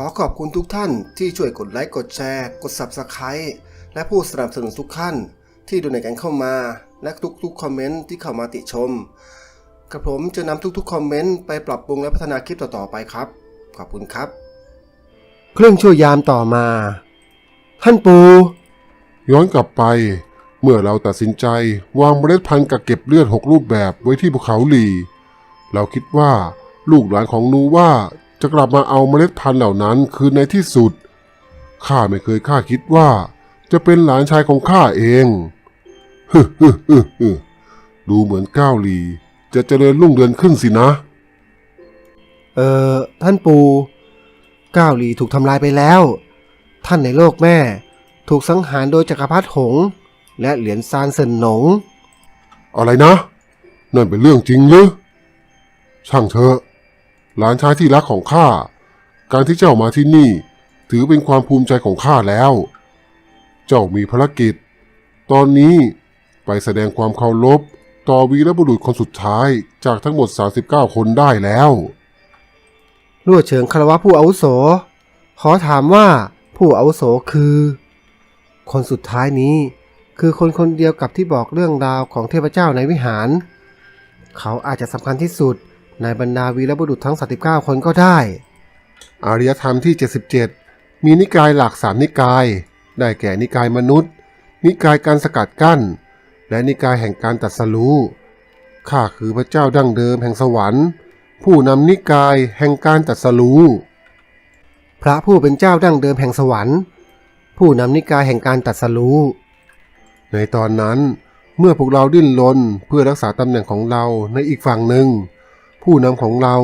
ขอขอบคุณทุกท่านที่ช่วยกดไลค์กดแชร์ กด Subscribe และผู้สนับสนุนทุกท่าน ที่ดูในกันเข้ามา และทุกๆคอมเมนต์ที่เข้ามาติชมกระผมจะนำทุกๆคอมเมนต์ไปปรับปรุงและพัฒนาคลิปต่อๆไปครับ ขอบคุณครับ เครื่องช่วยามต่อมา ท่านปู ย้อนกลับไป เมื่อเราตัดสินใจวางเมล็ดพันธุ์กักเก็บเลือดหกรูปแบบไว้ที่ภูเขาหลี เราคิดว่าลูกหลานของนูว่า จะกลับมาเอาเมล็ดพันธุ์เหล่านั้นคืนในที่สุด ข้าไม่เคยคาดคิดว่า จะเป็นหลานชายของข้าเองฮึฮึฮึฮึดูเหมือนก้าวหลี จะเจริญรุ่งเรืองขึ้นสินะ เอ่อ ท่านปู ก้าวหลีถูกทำลายไปแล้ว ท่านในโลกแม่ ถูกสังหารโดยจักรพรรดิหงส์และเหรียญซานเซินหนง อะไรนะ นั่นเป็นเรื่องจริงหรือ ช่างเถอะ หลานชายที่รักของข้า การที่เจ้ามาที่นี่ ถือเป็นความภูมิใจของข้าแล้ว เจ้ามีภารกิจ ตอนนี้ไปแสดงความเคารพต่อวีรบุรุษคนสุดท้ายจากทั้งหมด 39 คนได้แล้วรั่วเฉิงคารวะผู้อาวุโส ขอถามว่าผู้อาวุโสคือ คนสุดท้ายนี้ คือคนคนเดียวกับที่บอกเรื่องราวของเทพเจ้าในวิหาร เขาอาจจะสำคัญที่สุด ในบรรดาวีรบุรุษทั้ง 39 คนก็ได้ อารยธรรมที่ 77 มีนิกายหลักสามนิกาย ได้แก่นิกายมนุษย์ นิกายการสกัดกั้น และนิกายแห่งการตัดสรู้ข้าคือพระเจ้าดั้งเดิมแห่งสวรรค์ ผู้นำนิกายแห่งการตัดสรู้พระผู้เป็นเจ้าดั้งเดิมแห่งสวรรค์ ผู้นำนิกายแห่งการตัดสรู้ในตอนนั้นเมื่อพวกเราดิ้นรนเพื่อรักษาตำแหน่งของเราในอีกฝั่งหนึ่ง ผู้นำของเรา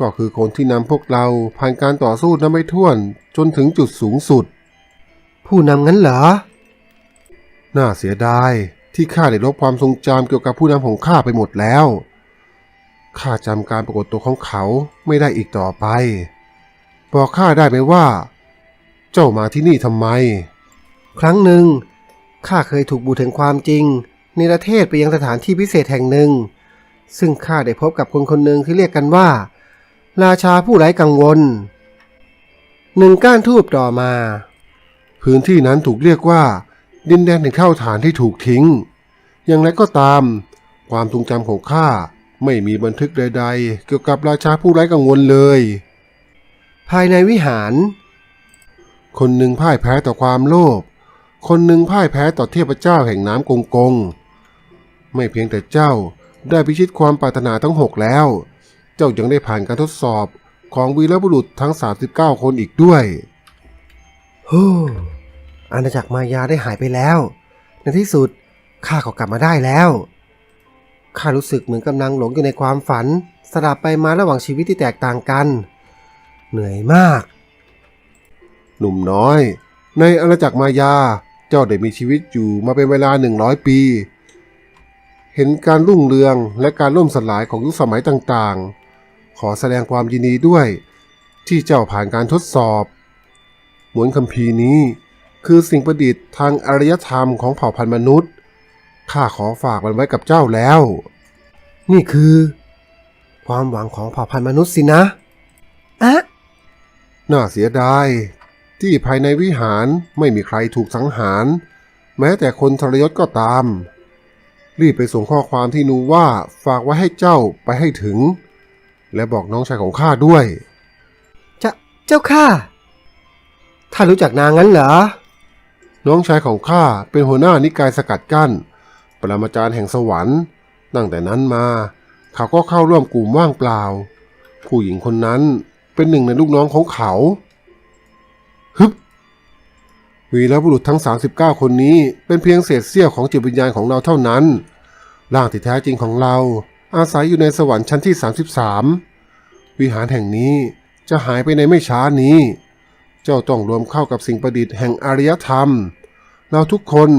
ก็คือคนที่นำพวกเราผ่านการต่อสู้นับไม่ถ้วนจนถึงจุดสูงสุด ผู้นำงั้นเหรอ น่าเสียดายที่ข้าได้ลบความทรงจำเกี่ยวกับผู้นำของข้าไปหมดแล้วข้าจำการปรากฏตัวของเขาไม่ได้อีกต่อไป บอกข้าได้ไหมว่า เจ้ามาที่นี่ทำไม ครั้งหนึ่งข้าเคยถูกบูถึงความจริงในประเทศไปยังสถานที่พิเศษแห่งหนึ่ง ซึ่งข้าได้พบกับคนคนหนึ่งที่เรียกกันว่า ราชาผู้ไร้กังวล หนึ่งก้านทูบต่อมา พื้นที่นั้นถูกเรียกว่า ดินแดนแห่งข้าวฐานที่ถูกทิ้ง อย่างไรก็ตาม ความทรงจำของข้าไม่มีบันทึกใด ๆ เกี่ยวกับราชาผู้ไร้กังวลเลย ภายในวิหาร คนหนึ่งพ่ายแพ้ต่อความโลภคนหนึ่งพ่ายแพ้ต่อเทพเจ้าแห่งน้ำกงกง ไม่เพียงแต่เจ้า ได้พิชิตความปรารถนาทั้งหกแล้ว เจ้ายังได้ผ่านการทดสอบของวีรบุรุษทั้ง 39 คนอีกด้วยโอ้อาณาจักรมายาได้หายไปแล้ว ในที่สุดข้าก็กลับมาได้แล้วข้ารู้สึกเหมือนกำลังหลงอยู่ในความฝัน สลับไปมาระหว่างชีวิตที่แตกต่างกัน เหนื่อยมาก หนุ่มน้อย ในอาณาจักรมายาเจ้าได้มีชีวิตอยู่มาเป็นเวลา 100 ปี เห็นการรุ่งเรืองและการล่มสลายของยุคสมัยต่างๆ ขอแสดงความยินดีด้วย ที่เจ้าผ่านการทดสอบหมวนคัมภีร์นี้ คือสิ่งประดิษฐ์ทางอารยธรรมของเผ่าพันธุ์มนุษย์ข้าขอฝากมันไว้กับเจ้าแล้ว นี่คือ ความหวังของเผ่าพันธุ์มนุษย์สินะอะน่าเสียดาย ที่ภายในวิหารไม่มีใครถูกสังหาร แม้แต่คนทรยศก็ตาม รีบไปส่งข้อความที่นูว่าฝากไว้ให้เจ้าไปให้ถึง และบอกน้องชายของข้าด้วย จะเจ้าข้าท่านรู้จักนางงั้นเหรอ น้องชายของข้าเป็นหัวหน้านิกายสกัดกั้น ปรมาจารย์แห่งสวรรค์ ตั้งแต่นั้นมา เขาก็เข้าร่วมกลุ่มว่างเปล่า ผู้หญิงคนนั้นเป็นหนึ่งในลูกน้องของเขาฮึบวีรบุรุษทั้ง 39 คนนี้เป็นเพียงเศษเสี้ยวของจิตวิญญาณของเราเท่านั้น ร่างที่แท้จริงของเราอาศัยอยู่ในสวรรค์ชั้นที่ 33 วิหารแห่งนี้จะหายไปในไม่ช้านี้ เจ้าต้องรวมเข้ากับสิ่งประดิษฐ์แห่งอารยธรรม เราทุกคน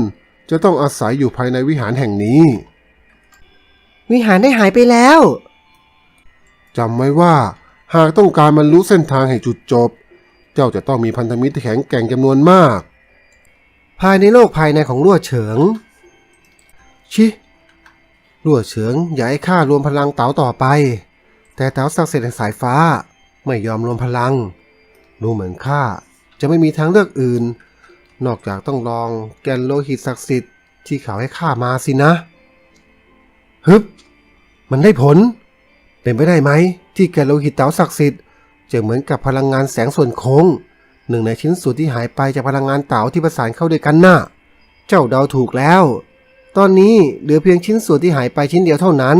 จะต้องอาศัยอยู่ภายในวิหารแห่งนี้ วิหารได้หายไปแล้วจำไว้ว่าหากต้องการบรรลุเส้นทางแห่งจุดจบ เจ้าจะต้องมีพันธมิตรที่แข็งแกร่งจำนวนมาก ภายในโลกภายในของลั่วเฉิง ชิ ลั่วเฉิงอย่าให้ข้ารวมพลังเต๋าต่อไป แต่เต๋าศักดิ์สิทธิ์แห่งสายฟ้าไม่ยอมรวมพลัง ดูเหมือนข้าจะไม่มีทางเลือกอื่น นอกจากต้องลองแกนโลหิตศักดิ์สิทธิ์ที่เขาให้ข้ามาสินะ ฮึบ มันได้ผล เป็นไปได้ไหม ที่แกนโลหิตเต๋าศักดิ์สิทธิ์จะเหมือนกับพลังงานแสงส่วนโค้ง หนึ่งในชิ้นส่วนที่หายไปจากพลังงานเต๋าที่ประสานเข้าด้วยกันน่ะ เจ้าเดาถูกแล้ว ตอนนี้เหลือเพียงชิ้นส่วนที่หายไปชิ้นเดียวเท่านั้น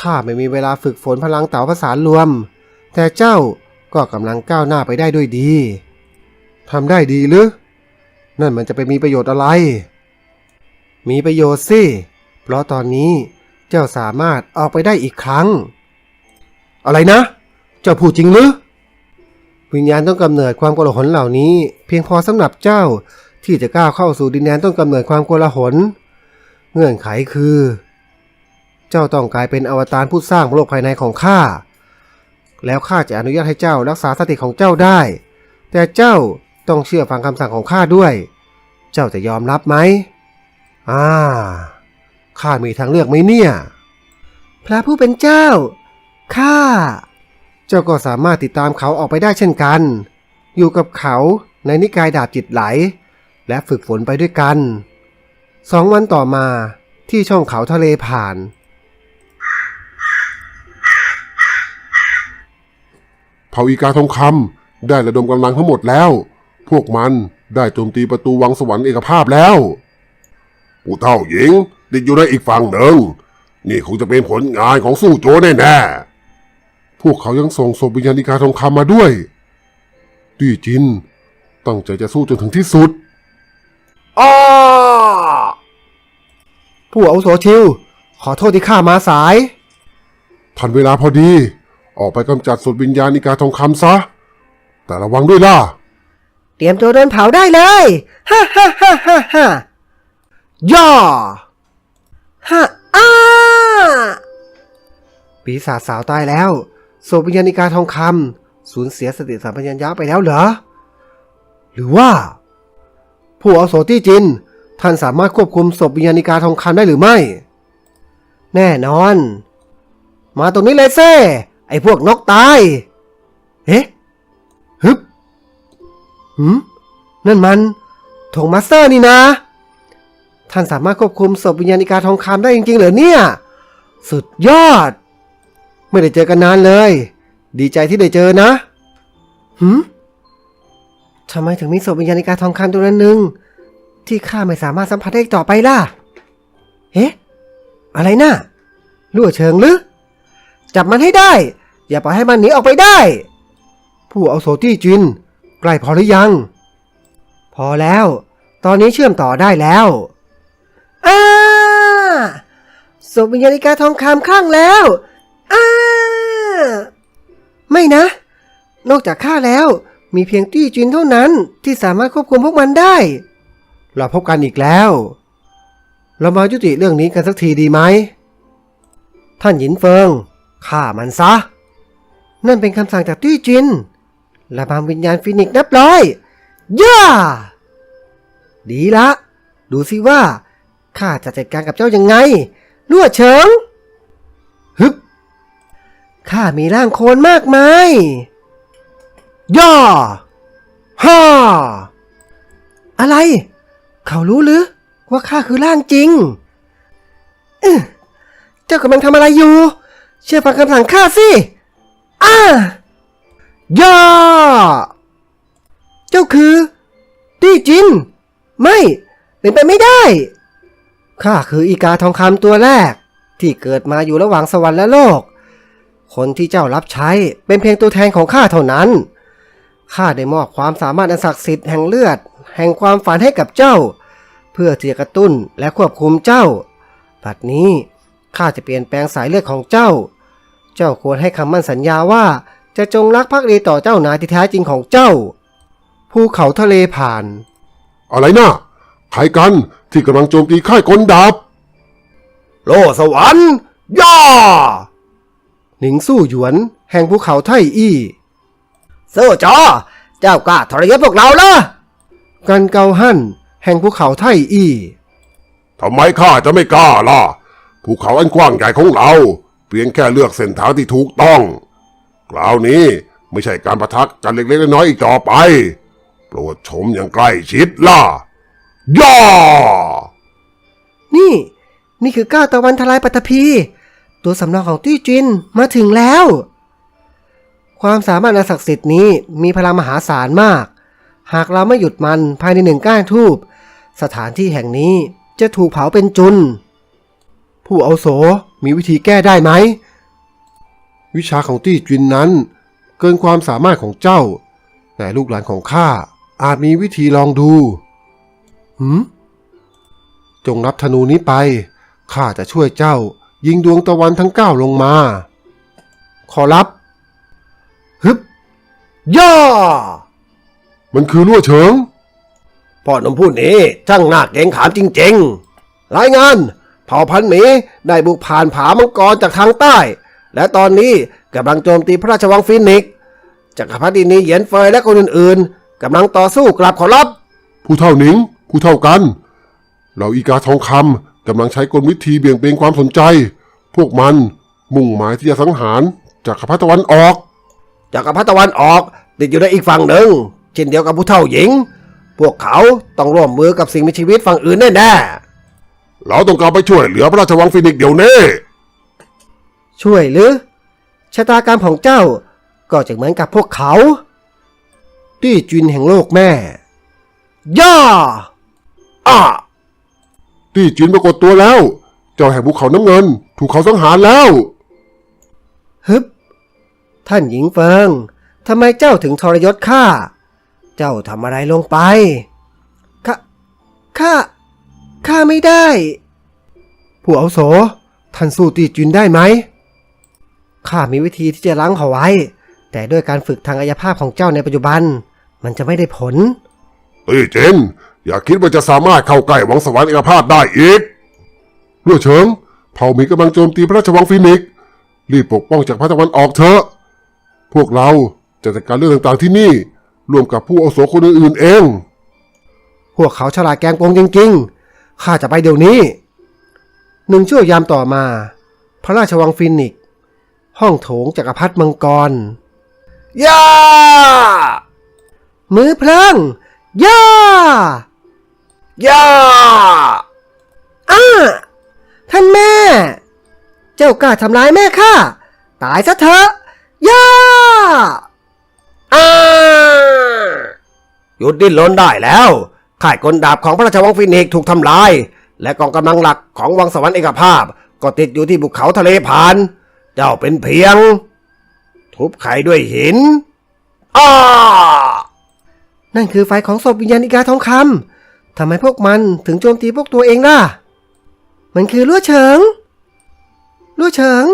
ข้าไม่มีเวลาฝึกฝนพลังเต๋าประสานรวม แต่เจ้าก็กำลังก้าวหน้าไปได้ด้วยดีทำได้ดีหรือ นั่นมันจะไปมีประโยชน์อะไร มีประโยชน์สิ เพราะตอนนี้เจ้าสามารถออกไปได้อีกครั้ง อะไรนะ เจ้าพูดจริงหรือ วิญญาณต้องกำเนิดความโกลาหลเหล่านี้ เพียงพอสำหรับเจ้าที่จะก้าวเข้าสู่ดินแดนต้นกำเนิดความโกลาหล เงื่อนไขคือ เจ้าต้องกลายเป็นอวตารผู้สร้างโลกภายในของข้า แล้วข้าจะอนุญาตให้เจ้ารักษาสติของเจ้าได้ แต่เจ้าต้องเชื่อฟังคำสั่งของข้าด้วย เจ้าจะยอมรับไหมอ่าข้ามีทางเลือกไหมเนี่ย พระผู้เป็นเจ้า ข้า เจ้าก็สามารถติดตามเขาออกไปได้เช่นกัน อยู่กับเขาในนิกายดาบจิตไหล และฝึกฝนไปด้วยกัน สองวันต่อมาที่ช่องเขาทะเลผ่าน เผ่าอีกาทองคำได้ระดมกำลังทั้งหมดแล้ว พวกมันได้โจมตีประตูวังสวรรค์เอกภาพแล้วผู้เท่าหญิงติดอยู่ในอีกฝั่งหนึ่ง นี่คงจะเป็นผลงานของสู้โจแน่พวกเขายังส่งศพวิญญาณิกาทองคำมาด้วยตี้จินตั้งใจจะสู้จนถึงที่สุดอ้อ ผู้อาวุโสชิว ขอโทษที่ข้ามาสาย ทันเวลาพอดี ออกไปกำจัดศพวิญญาณิกาทองคำซะ แต่ระวังด้วยล่ะ เตรียมตัวโดนเผาได้เลยฮ่าฮ่าฮ่าฮ่าฮ่าย่อฮ่าอ้าปีศาจสาวตายแล้วศพวิญญาณิกาทองคำสูญเสียสติสัมปชัญญะไปแล้วเหรอ หรือว่า ผู้อาวุโสที่จิน ท่านสามารถควบคุมศพวิญญาณิกาทองคำได้หรือไม่ แน่นอน มาตรงนี้เลยเซ่ไอ้พวกนกตายเอ๊ะฮึบหืมนั่นมันถงมาสเตอร์นี่นะ ท่านสามารถควบคุมศพวิญญาณิกาทองคำได้จริงๆเหรอเนี่ย สุดยอด ไม่ได้เจอกันนานเลย ดีใจที่ได้เจอนะหืมทำไมถึงมีศพวิญญาณิกาทองคำตัวนั้นหนึ่ง ที่ข้าไม่สามารถสัมผัสได้อีกต่อไปล่ะเอ๊ะอะไรนะ่ะลั่วเชิงหรือ จับมันให้ได้ อย่าปล่อยให้มันหนีออกไปได้ ผู้เอาโซตี้จิน ใกล้พอหรือยัง พอแล้ว ตอนนี้เชื่อมต่อได้แล้วอ้าศพวิญญาณิกาทองคำข้างแล้วอ้าไม่นะ นอกจากข้าแล้วมีเพียงตี้จินเท่านั้นที่สามารถควบคุมพวกมันได้ เราพบกันอีกแล้ว เรามายุติเรื่องนี้กันสักทีดีไหม ท่านหยินเฟิงฆ่ามันซะ นั่นเป็นคำสั่งจากตี้จินระบำวิญญาณฟินิกนับร้อยย่า ดีละ ดูสิว่าข้าจะจัดการกับเจ้ายังไงลั่วเฉิงฮึบข้ามีร่างโคลนมากมายย่าฮ่าอะไร เขารู้หรือว่าข้าคือร่างจริงอื้อเจ้ากำลังทำอะไรอยู่ เชื่อฟังคำสั่งข้าสิ อ้า ย่าเจ้าคือตี้จิน ไม่ เป็นไปไม่ได้ ข้าคืออีกาทองคำตัวแรก ที่เกิดมาอยู่ระหว่างสวรรค์และโลก คนที่เจ้ารับใช้เป็นเพียงตัวแทนของข้าเท่านั้น ข้าได้มอบความสามารถอันศักดิ์สิทธิ์แห่งเลือด แห่งความฝันให้กับเจ้า เพื่อที่จะกระตุ้นและควบคุมเจ้าบัดนี้ข้าจะเปลี่ยนแปลงสายเลือดของเจ้า เจ้าควรให้คำมั่นสัญญาว่าจะจงรักภักดีต่อเจ้านายที่แท้จริงของเจ้า ภูเขาทะเลผ่าน อะไรนะใครกันที่กำลังโจมตีค่ายกลดาบโลสวรรค์ย่าหนิงสู้หยวน แห่งภูเขาไทอี้ เซ่อจอ เจ้ากล้าทรยศพวกเราละ กันเกาหั่นแห่งภูเขาไทอี้ๆทำไมข้าจะไม่กล้าล่ะ ภูเขาอันกว้างใหญ่ของเรา เพียงแค่เลือกเส้นทางที่ถูกต้องคราวนี้ไม่ใช่การประทักกันเล็กๆน้อยๆอีกต่อไป โปรดชมอย่างใกล้ชิดล่ะ ย่านี่ นี่คือก้าวตะวันทลายปัตตภีตัวสำรองของตี้จินมาถึงแล้ว ความสามารถอันศักดิ์สิทธิ์นี้มีพลังมหาศาลมาก หากเราไม่หยุดมันภายในหนึ่งก้านทูบสถานที่แห่งนี้จะถูกเผาเป็นจุน ผู้เอาโสมีวิธีแก้ได้ไหม วิชาของตี้จินนั้น เกินความสามารถของเจ้า แต่ลูกหลานของข้าอาจมีวิธีลองดูหืมจงรับธนูนี้ไป ข้าจะช่วยเจ้า ยิงดวงตะวันทั้งเก้าลงมา ขอรับ ฮึบย่า มันคือลั่วเฉิง พ่อหนุ่มผู้นี้ช่างน่าเกรงขามจริงๆ รายงาน เผ่าพันธุ์หมีได้บุกผ่านผามังกรจากทางใต้ และตอนนี้กำลังโจมตีพระราชวังฟินิกซ์จักรพรรดินีเหยียนเฟยและคนอื่นๆกำลังต่อสู้กลับขอรับผู้เท่าหนิง ผู้เท่ากันเราอีกาทองคำกำลังใช้กลวิธีเบี่ยงเบนความสนใจ พวกมันมุ่งหมายที่จะสังหารจากขพัตะวันออก จักรพรรดิตะวันออกติดอยู่ในอีกฝั่งหนึ่ง เช่นเดียวกับผู้เท่าหญิง พวกเขาต้องร่วมมือกับสิ่งมีชีวิตฝั่งอื่นแน่เราต้องการไปช่วยเหลือพระราชวังฟินิกซ์เดี๋ยวนี้ช่วยหรือชะตากรรมของเจ้าก็จะเหมือนกับพวกเขาตี้จินแห่งโลกแม่ ย่าอ้าตี้จินปรากฏตัวแล้ว เจ้าแห่งภูเขาน้ำเงิน ถูกเขาสังหารแล้ว ฮึบ ท่านหญิงเฟิงทำไมเจ้าถึงทรยศข้า เจ้าทำอะไรลงไป ข้า ข้า ข้าไม่ได้ ผู้อาวุโส ท่านสู้ตีจินได้ไหม ข้ามีวิธีที่จะล้างเขาไว้ แต่ด้วยการฝึกทางกายภาพของเจ้าในปัจจุบัน มันจะไม่ได้ผลตี้จินอย่าคิดว่าจะสามารถเข้าใกล้วังสวรรค์เอกภาพได้อีกลั่วเฉิง เผ่ามีกำลังโจมตีพระราชวังฟินิกซ์รีบปกป้องจากพระตะวันออกเถอะ พวกเราจะจัดการเรื่องต่างๆที่นี่ ร่วมกับผู้อาวุโสคนอื่นๆเอง พวกเขาฉลาดแกงโกงจริงๆ ข้าจะไปเดี๋ยวนี้ หนึ่งชั่วยามต่อมา พระราชวังฟินิกซ์ห้องโถงจักรพรรดิมังกร ย่า มือเพลิงย่า ย่า อ้า ท่านแม่ เจ้ากล้าทำร้ายแม่ข้า ตายซะเถอะ ย่า อ้า หยุดดิ้นรนได้แล้วข่ายกลดาบของพระราชวังฟินิกซ์ถูกทำลาย และกองกำลังหลักของวังสวรรค์เอกภาพ ก็ติดอยู่ที่ภูเขาทะเลผาน เจ้าเป็นเพียง ทุบไข่ด้วยหินอ้านั่นคือไฟของศพวิญญาณอีกาทองคำทำไมพวกมันถึงโจมตีพวกตัวเองล่ะ มันคือลั่วเฉิงลั่เฉิง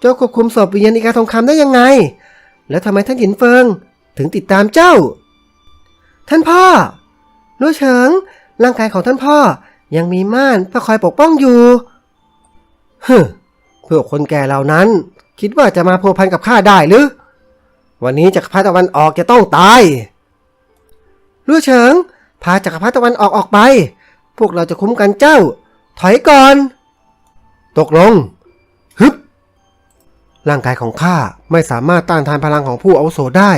เจ้าควบคุมศพวิญญาณอีกาทองคำได้ยังไง แล้วทำไมท่านหยินเฟิง ถึงติดตามเจ้า ท่านพ่อลั่เฉิง ร่างกายของท่านพ่อยังมีม่านเพื่อคอยปกป้องอยู่ฮึพวกคนแก่เหล่านั้น คิดว่าจะมาพัวพันกับข้าได้หรือ วันนี้จักรพรรดิตะวันออกจะต้องตายลู่เฉิง พาจักรพรรดิตะวันออกออกไป พวกเราจะคุ้มกันเจ้า ถอยก่อน ตกลง ฮึบ ร่างกายของข้าไม่สามารถต้านทานพลังของผู้อาวุโสได้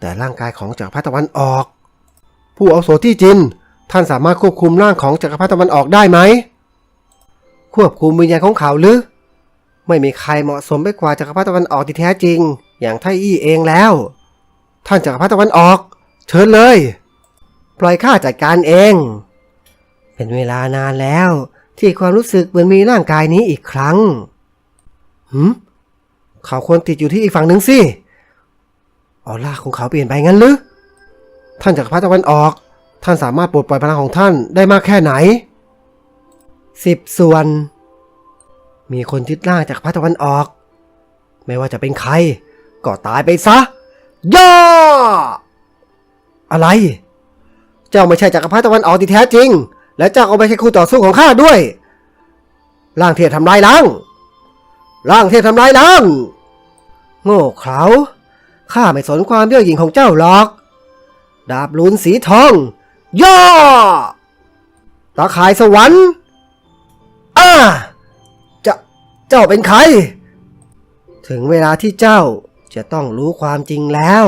แต่ร่างกายของจักรพรรดิตะวันออก ผู้อาโสที่จิน ท่านสามารถควบคุมร่างของจักรพรรดิตะวันออกได้ไหม ควบคุมวิญญาณของเขาหรือ ไม่มีใครเหมาะสมไปกว่าจักรพรรดิตะวันออกที่แท้จริง อย่างไทอี้เองแล้ว ท่านจักรพรรดิตะวันออก เชิญเลย ปล่อยข้าจัดการเอง เป็นเวลานานแล้ว ที่ความรู้สึกเหมือนมีร่างกายนี้อีกครั้งหืมเขาควรติดอยู่ที่อีกฝั่งหนึ่งสิออร่าของเขาเปลี่ยนไปงั้นหรือ ท่านจักพรรดิตะวันออก ท่านสามารถปลดปล่อยพลังของท่านได้มากแค่ไหนสิบส่วน มีคนยึดร่างจากพรรดิตะวันออก ไม่ว่าจะเป็นใคร ก็ตายไปซะ ย่าอะไร เจ้าไม่ใช่จักพรรดิตะวันออกที่แท้จริง และเจ้าก็ไม่ใช่คู่ต่อสู้ของข้าด้วยร่างเทพทำลายล้างร่างเทพทำลายล้าง โง่เขลาข้าไม่สนความเบี้ยหยิ่งของเจ้าหรอก ดาบลุนสีทอง ย่อ ตาขายสวรรค์อ้าจะเจ้าเป็นใคร ถึงเวลาที่เจ้าจะต้องรู้ความจริงแล้ว